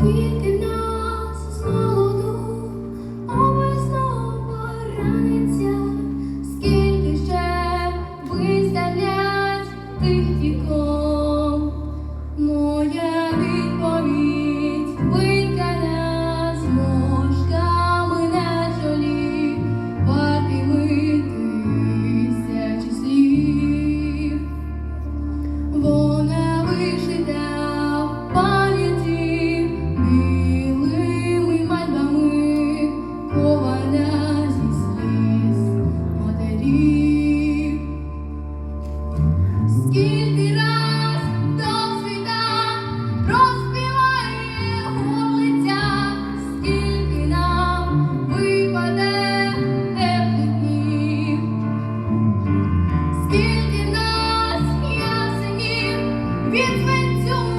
sweet дзвенцю